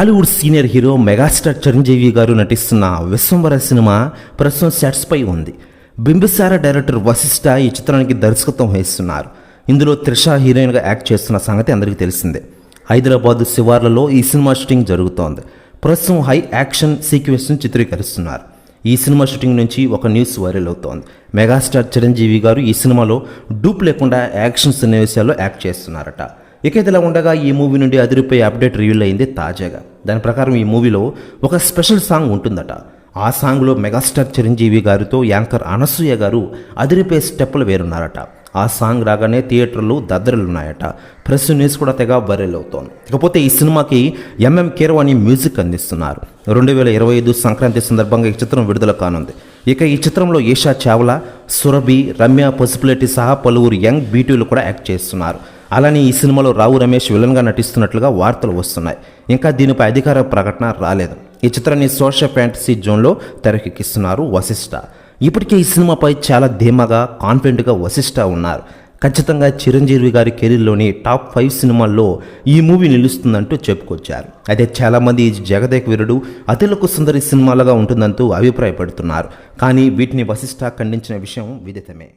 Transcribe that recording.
Tollywood senior hero megastar Chiranjeevi గారు నటిస్తున్న విశ్వంబర సినిమా ప్రస్తుతం సెట్స్ పై ఉంది. బింబిసార డైరెక్టర్ వశిష్ఠ ఈ చిత్రానికి దర్శకత్వం వహిస్తున్నారు. ఇందులో త్రిష హీరోయిన్గా యాక్ట్ చేస్తున్న సంగతి అందరికీ తెలిసిందే. హైదరాబాద్ శివార్లలో ఈ సినిమా షూటింగ్ జరుగుతోంది. ప్రస్తుతం హై యాక్షన్ సీక్వెన్స్ను చిత్రీకరిస్తున్నారు. ఈ సినిమా షూటింగ్ నుంచి ఒక న్యూస్ వైరల్ అవుతోంది. మెగాస్టార్ చిరంజీవి గారు ఈ సినిమాలో డూప్ లేకుండా యాక్షన్ సన్నివేశాల్లో యాక్ట్ చేస్తున్నారట. ఇక ఇదిలా ఉండగా ఈ మూవీ నుండి అదిరిపోయే అప్డేట్ రివీల్ అయింది తాజాగా. దాని ప్రకారం ఈ మూవీలో ఒక స్పెషల్ సాంగ్ ఉంటుందట. ఆ సాంగ్లో మెగాస్టార్ చిరంజీవి గారితో యాంకర్ అనసూయ గారు అదిరిపే స్టెప్పులు వేరున్నారట. ఆ సాంగ్ రాగానే థియేటర్లు దద్దరిల్లున్నాయట ప్రెస్ న్యూస్ కూడా తెగ వైరల్ అవుతోంది. ఇకపోతే ఈ సినిమాకి ఎంఎం కీరవాణి మ్యూజిక్ అందిస్తున్నారు. రెండు వేల ఇరవై ఐదు సంక్రాంతి సందర్భంగా ఈ చిత్రం విడుదల కానుంది. ఇక ఈ చిత్రంలో ఈషా చావ్లా సురభి రమ్య పసుపులేటి సహా పలువురు యంగ్ బ్యూటీలు కూడా యాక్ట్ చేస్తున్నారు. అలానే ఈ సినిమాలో రావు రమేష్ విలన్గా నటిస్తున్నట్లుగా వార్తలు వస్తున్నాయి. ఇంకా దీనిపై అధికార ప్రకటన రాలేదు. ఈ చిత్రాన్ని సోషల్ ఫ్యాంటసీ జోన్లో తెరకెక్కిస్తున్నారు వశిష్ఠ ఇప్పటికే ఈ సినిమాపై చాలా ధీమాగా కాన్ఫిడెంట్గా వశిష్ఠ ఉన్నారు. ఖచ్చితంగా చిరంజీవి గారి కెరీర్లోని టాప్ ఫైవ్ సినిమాల్లో ఈ మూవీ నిలుస్తుందంటూ చెప్పుకొచ్చారు. అయితే చాలామంది ఈ జగదేక్ వీరుడు అతిలకు సుందరి సినిమాలుగా ఉంటుందంటూ అభిప్రాయపడుతున్నారు. కానీ వీటిని వశిష్ఠ ఖండించిన విషయం విదితమే.